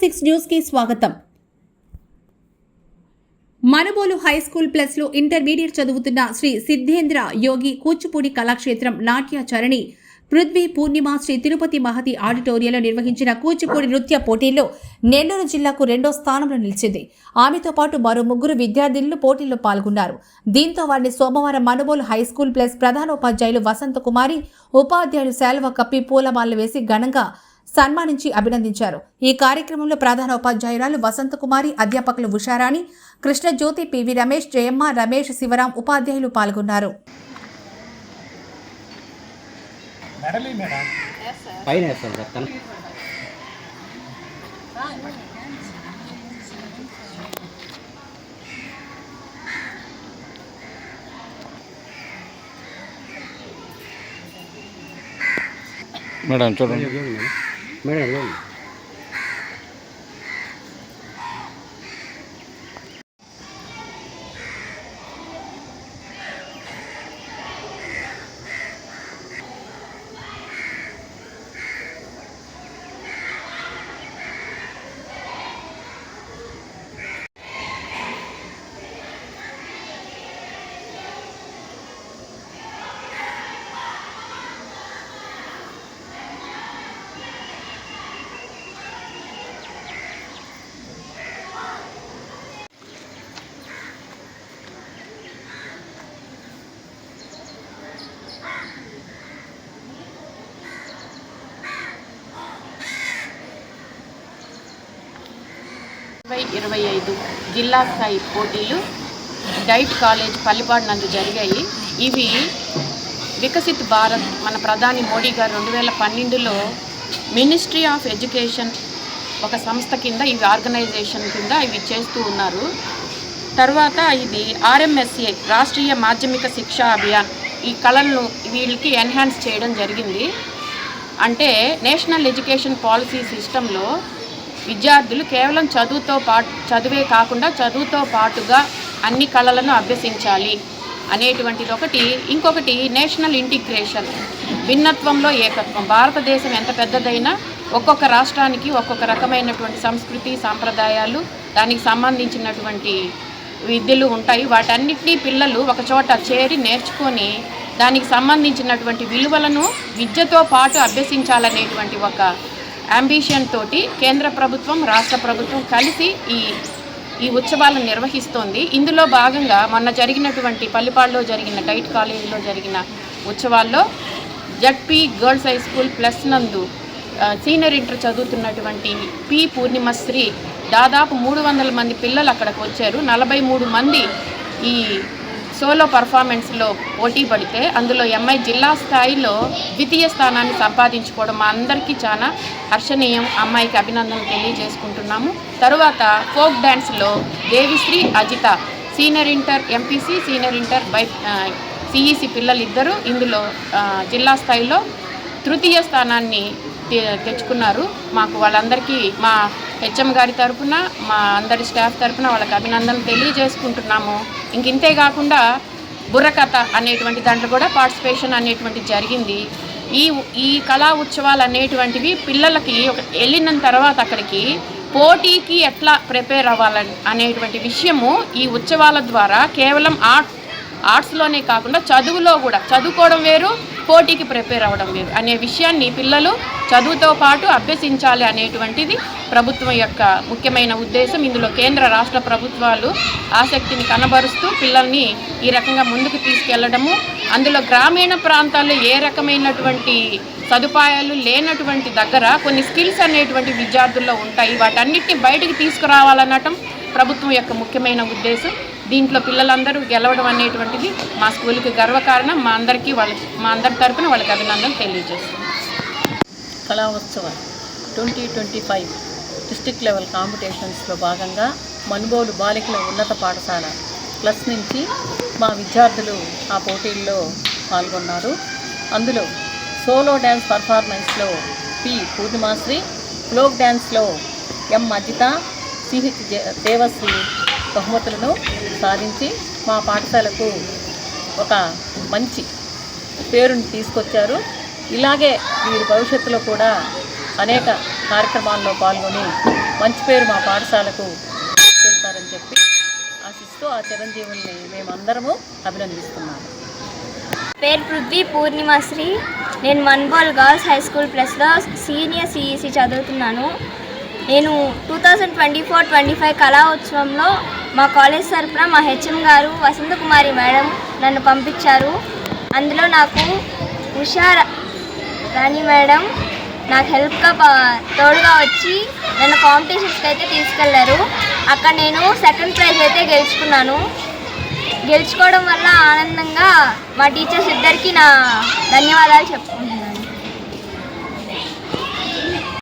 Six న్యూస్కి స్వాగతం. Manubolu high school ప్లస్లో ఇంటర్మీడియట్ చదువుతున్న శ్రీ సిద్ధేంద్ర యోగి కూచిపూడి కళాక్షేత్రం నాట్యాచరణి పృథ్వీ పూర్ణిమ శ్రీ తిరుపతి మహతి ఆడిటోరియంలో నిర్వహించిన కూచిపూడి నృత్య పోటీల్లో నెల్లూరు జిల్లాకు రెండో స్థానంలో నిలిచింది. ఆమెతో పాటు మరో ముగ్గురు విద్యార్థినులు పోటీల్లో పాల్గొన్నారు. దీంతో వారిని సోమవారం మనుబోలు హై స్కూల్ ప్లస్ ప్రధానోపాధ్యాయులు వసంత కుమారి ఉపాధ్యాయులు శాల్వ కప్పి పూలమాలలు వేసి ఘనంగా సన్మానించి అభినందించారు. ఈ కార్యక్రమంలో ప్రధాన ఉపాధ్యాయురాలు వసంత కుమారి అధ్యాపకులు ఉషారాణి కృష్ణజ్యోతి పివి రమేష్ జయమ్మ రమేష్ శివరాం ఉపాధ్యాయులు పాల్గొన్నారు. మేడం. చూడండి. మేడం ఇరవై ఇరవై ఐదు జిల్లా స్థాయి పోటీలు డైట్ కాలేజ్ పల్లిపాడు నందు జరిగాయి. ఇవి వికసిత్ భారత్ మన ప్రధాని మోడీ గారు రెండు వేల పన్నెండులో మినిస్ట్రీ ఆఫ్ ఎడ్యుకేషన్ ఒక సంస్థ కింద ఇవి ఆర్గనైజేషన్ కింద ఇవి చేస్తూ ఉన్నారు. తర్వాత ఇది ఆర్ఎంఎస్ఏ రాష్ట్రీయ మాధ్యమిక శిక్షా అభియాన్. ఈ కళలను వీళ్ళకి ఎన్హాన్స్ చేయడం జరిగింది. అంటే నేషనల్ ఎడ్యుకేషన్ పాలసీ సిస్టంలో విద్యార్థులు కేవలం చదువుతో పాటు చదువే కాకుండా చదువుతో పాటుగా అన్ని కళలను అభ్యసించాలి అనేటువంటిది ఒకటి. ఇంకొకటి నేషనల్ ఇంటిగ్రేషన్. భిన్నత్వంలో ఏకత్వం. భారతదేశం ఎంత పెద్దదైనా ఒక్కొక్క రాష్ట్రానికి ఒక్కొక్క రకమైనటువంటి సంస్కృతి సాంప్రదాయాలు దానికి సంబంధించినటువంటి విద్యలు ఉంటాయి. వాటన్నిటినీ పిల్లలు ఒక చోట చేరి నేర్చుకొని దానికి సంబంధించినటువంటి విలువలను విద్యతో పాటు అభ్యసించాలనేటువంటి ఒక అంబిషన్ తోటి కేంద్ర ప్రభుత్వం రాష్ట్ర ప్రభుత్వం కలిసి ఈ ఈ ఉత్సవాలను నిర్వహిస్తోంది. ఇందులో భాగంగా మొన్న జరిగినటువంటి పల్లిపాడులో జరిగిన డైట్ కాలేజీలో జరిగిన ఉత్సవాల్లో ZP girls high school plus నందు సీనియర్ ఇంటర్ చదువుతున్నటువంటి పి పూర్ణిమశ్రీ దాదాపు మూడు వందల మంది పిల్లలు అక్కడికి వచ్చారు. నలభై మూడు మంది ఈ సోలో పర్ఫార్మెన్స్లో పోటీ పడితే అందులో ఎంఐ జిల్లా స్థాయిలో ద్వితీయ స్థానాన్ని సంపాదించుకోవడం మా అందరికీ చాలా హర్షణీయం. అమ్మాయికి అభినందనలు తెలియజేసుకుంటున్నాము. తరువాత folk డ్యాన్స్లో Devisri Ajitha senior inter MPC senior inter by CEC పిల్లలిద్దరూ ఇందులో జిల్లా స్థాయిలో తృతీయ స్థానాన్ని తె- తెచ్చుకున్నారు. మాకు వాళ్ళందరికీ మా హెచ్ఎం గారి తరఫున మా అందరి స్టాఫ్ తరఫున వాళ్ళకి అభినందనలు తెలియజేసుకుంటున్నాము. ఇంక ఇంతే కాకుండా బుర్రకథ అనేటువంటి దాంట్లో కూడా పార్టిసిపేషన్ అనేటువంటి జరిగింది. ఈ ఈ కళా ఉత్సవాలు అనేటువంటివి పిల్లలకి ఒక వెళ్ళిన తర్వాత అక్కడికి పోటీకి ఎట్లా ప్రిపేర్ అవ్వాలని అనేటువంటి విషయము ఈ ఉత్సవాల ద్వారా కేవలం ఆర్ట్ ఆర్ట్స్లోనే కాకుండా చదువులో కూడా చదువుకోవడం వేరు పోటీకి ప్రిపేర్ అవ్వడం లేదు అనే విషయాన్ని పిల్లలు చదువుతో పాటు అభ్యసించాలి అనేటువంటిది ప్రభుత్వం యొక్క ముఖ్యమైన ఉద్దేశం. ఇందులో కేంద్ర రాష్ట్ర ప్రభుత్వాలు ఆసక్తిని కనబరుస్తూ పిల్లల్ని ఈ రకంగా ముందుకు తీసుకెళ్ళడము అందులో గ్రామీణ ప్రాంతాల్లో ఏ రకమైనటువంటి సదుపాయాలు లేనటువంటి దగ్గర కొన్ని స్కిల్స్ అనేటువంటి విద్యార్థుల్లో ఉంటాయి. వాటన్నిటిని బయటకు తీసుకురావాలనటం ప్రభుత్వం యొక్క ముఖ్యమైన ఉద్దేశం. దీంట్లో పిల్లలందరూ గెలవడం అనేటువంటిది మా స్కూల్కి గర్వకారణం. మా అందరికీ వాళ్ళకి మా అందరి తరఫున వాళ్ళకి అభినందనలు Kala Utsavam twenty twenty five district level కాంపిటీషన్స్లో భాగంగా మనుబోలు బాలికల ఉన్నత పాఠశాల ప్లస్ నుంచి మా విద్యార్థులు ఆ పోటీల్లో పాల్గొన్నారు. అందులో సోలో డ్యాన్స్ పర్ఫార్మెన్స్లో పి పూర్ణిమాశ్రీ ఫ్లోక్ డ్యాన్స్లో ఎం అజిత సిహెచ్ దేవశ్రీ బహుమతులను సాధించి మా పాఠశాలకు ఒక మంచి పేరుని తీసుకొచ్చారు. ఇలాగే వీరి భవిష్యత్తులో కూడా అనేక కార్యక్రమాల్లో పాల్గొని మంచి పేరు మా పాఠశాలకు చేస్తారని చెప్పి ఆశిస్తూ ఆ చిరంజీవుల్ని మేమందరము అభినందిస్తున్నాము. పేరు పృథ్వీ పూర్ణిమశ్రీ నేను మన్బోల్ గర్ల్స్ హై స్కూల్ ప్లస్లో సీనియర్ సిఈసి చదువుతున్నాను. నేను two thousand twenty four twenty five Kala ఉత్సవంలో మా కాలేజ్ తరఫున మా హెచ్ఎం గారు వసంతకుమారి మేడం నన్ను పంపించారు. అందులో నాకు ఉషా రాణి మేడం నాకు హెల్ప్గా తోడుగా వచ్చి నన్ను కాంపిటీషన్స్కి అయితే తీసుకెళ్ళారు. అక్కడ నేను సెకండ్ ప్రైజ్ అయితే గెలుచుకున్నాను. గెలుచుకోవడం వల్ల ఆనందంగా మా టీచర్స్ ఇద్దరికీ నా ధన్యవాదాలు చెప్పుకుంటున్నాను